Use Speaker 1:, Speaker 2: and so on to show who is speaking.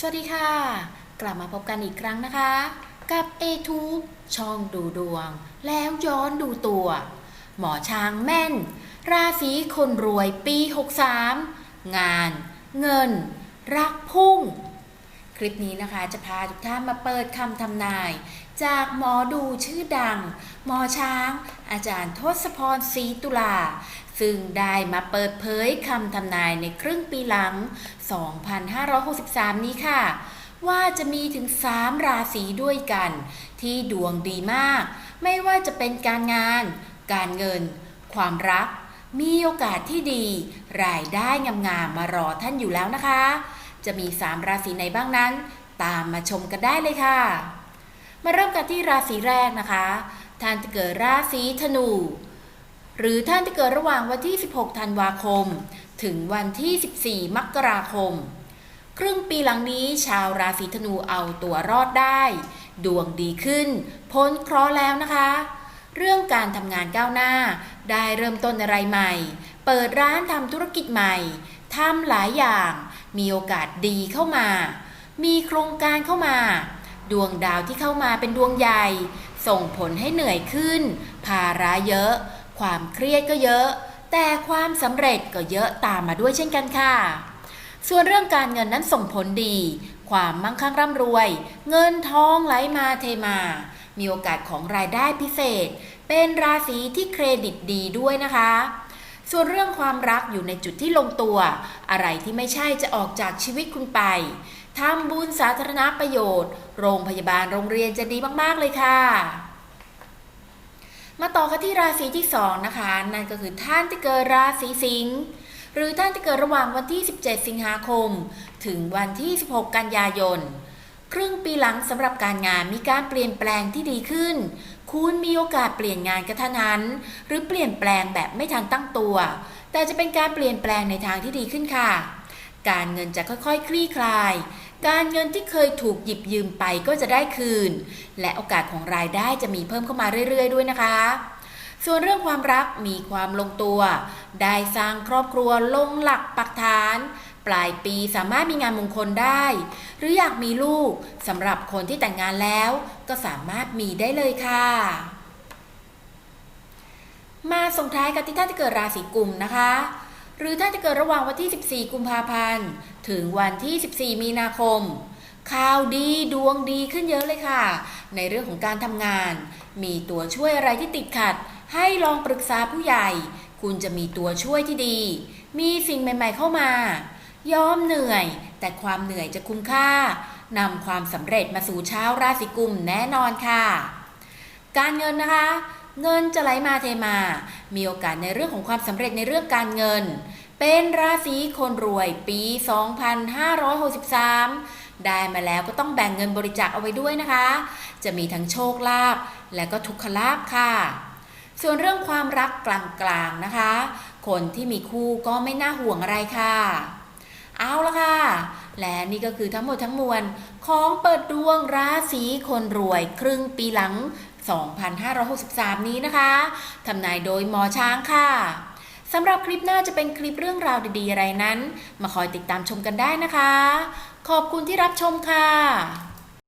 Speaker 1: สวัสดีค่ะ กลับมาพบกันอีกครั้งนะคะ กับ a t u b e ช่องดูดวง แล้วย้อนดูตัว หมอช้างแม่น ราศีคนรวยปี 63 งาน เงิน รักพุ่ง คลิปนี้นะคะจะพาทุกท่านมาเปิดคำทำนาย จากหมอดูชื่อดัง หมอช้าง อาจารย์ทศพรศรีตุลา ซึ่งได้มาเปิดเผยคำทำนายในครึ่งปีหลัง 2563 นี้ค่ะ ว่าจะมีถึง 3 ราศีด้วยกัน ที่ดวงดีมาก ไม่ว่าจะเป็นการงาน การเงิน ความรัก มีโอกาสที่ดี รายได้งามๆมารอท่านอยู่แล้วนะคะ จะมี 3 ราศีไหนบ้างนั้น ตามมาชมกันได้เลยค่ะ มาเริ่มกันที่ราศีแรกนะคะ ท่านจะเกิดราศีธนู หรือท่านที่เกิดระหว่างวันที่ 16 ธันวาคม ถึงวันที่ 14 มกราคม ครึ่งปีหลังนี้ชาวราศีธนูเอาตัวรอดได้ ดวงดีขึ้น พ้นเคราะห์แล้วนะคะ เรื่องการทำงานก้าวหน้า ได้เริ่มต้นอะไรใหม่ เปิดร้านทำธุรกิจใหม่ ทำหลายอย่าง มีโอกาสดีเข้ามา มีโครงการเข้ามา ดวงดาวที่เข้ามาเป็นดวงใหญ่ ส่งผลให้เหนื่อยขึ้น ภาระเยอะ ความเครียดก็เยอะ แต่ความสำเร็จก็เยอะตามมาด้วยเช่นกันค่ะ ส่วนเรื่องการเงินนั้นส่งผลดี ความมั่งคั่งร่ำรวย เงินทองไหลมาเทมา มีโอกาสของรายได้พิเศษ เป็นราศีที่เครดิตดีด้วยนะคะ ส่วนเรื่องความรักอยู่ในจุดที่ลงตัว อะไรที่ไม่ใช่จะออกจากชีวิตคุณไปทำบุญสาธารณประโยชน์ โรงพยาบาลโรงเรียนจะดีมากๆเลยค่ะ มาต่อกันที่ราศีที่สองนะคะ นั่นก็คือท่านที่เกิดราศีสิงห์หรือท่านที่เกิดระหว่างวันที่ 17 สิงหาคม ถึงวันที่ 16 กันยายน ครึ่งปีหลังสำหรับการงานมีการเปลี่ยนแปลงที่ดีขึ้น คุณมีโอกาสเปลี่ยนงานกระทันหัน หรือเปลี่ยนแปลงแบบไม่ทันตั้งตัว แต่จะเป็นการเปลี่ยนแปลงในทางที่ดีขึ้นค่ะ การเงินจะค่อยๆ คลี่คลาย การเงินที่เคยถูกหยิบยืมไปก็จะได้คืน และโอกาสของรายได้จะมีเพิ่มเข้ามาเรื่อยๆ ด้วยนะคะ ส่วนเรื่องความรักมีความลงตัว ได้สร้างครอบครัวลงหลักปักฐาน ปลายปีสามารถมีงานมงคลได้ หรืออยากมีลูกสำหรับคนที่แต่งงานแล้ว ก็สามารถมีได้เลยค่ะ มาส่งท้ายกับที่ท่านที่เกิดราศีกุมนะคะ หรือท่านจะเกิดระหว่างวันที่ 14 กุมภาพันธ์ ถึงวันที่ 14 มีนาคมข่าวดีดวงดีขึ้นเยอะเลยค่ะ ในเรื่องของการทำงาน มีตัวช่วยอะไรที่ติดขัด ให้ลองปรึกษาผู้ใหญ่ คุณจะมีตัวช่วยที่ดี มีสิ่งใหม่ ๆ เข้ามา ยอมเหนื่อย แต่ความเหนื่อยจะคุ้มค่านำความสำเร็จมาสู่ชาวราศีกุมแน่นอนค่ะ การเงินนะคะ เงินจะไหลมาเทมา มีโอกาสในเรื่องของความสำเร็จในเรื่องการเงิน เป็นราศีคนรวยปี 2563 ได้มาแล้วก็ต้องแบ่งเงินบริจาคเอาไว้ด้วยนะคะ จะมีทั้งโชคลาภและก็ทุกขลาภค่ะส่วนเรื่องความรักกลางๆนะคะ คนที่มีคู่ก็ไม่น่าห่วงอะไรค่ะ เอาละค่ะ และนี่ก็คือทั้งหมดทั้งมวล ของเปิดดวงราศีคนรวย ครึ่งปีหลัง 2563 นี้นะคะทำนายโดยหมอช้างค่ะสำหรับคลิปหน้าจะเป็นคลิปเรื่องราวดีๆ อะไรนั้น มาคอยติดตามชมกันได้นะคะ ขอบคุณที่รับชมค่ะ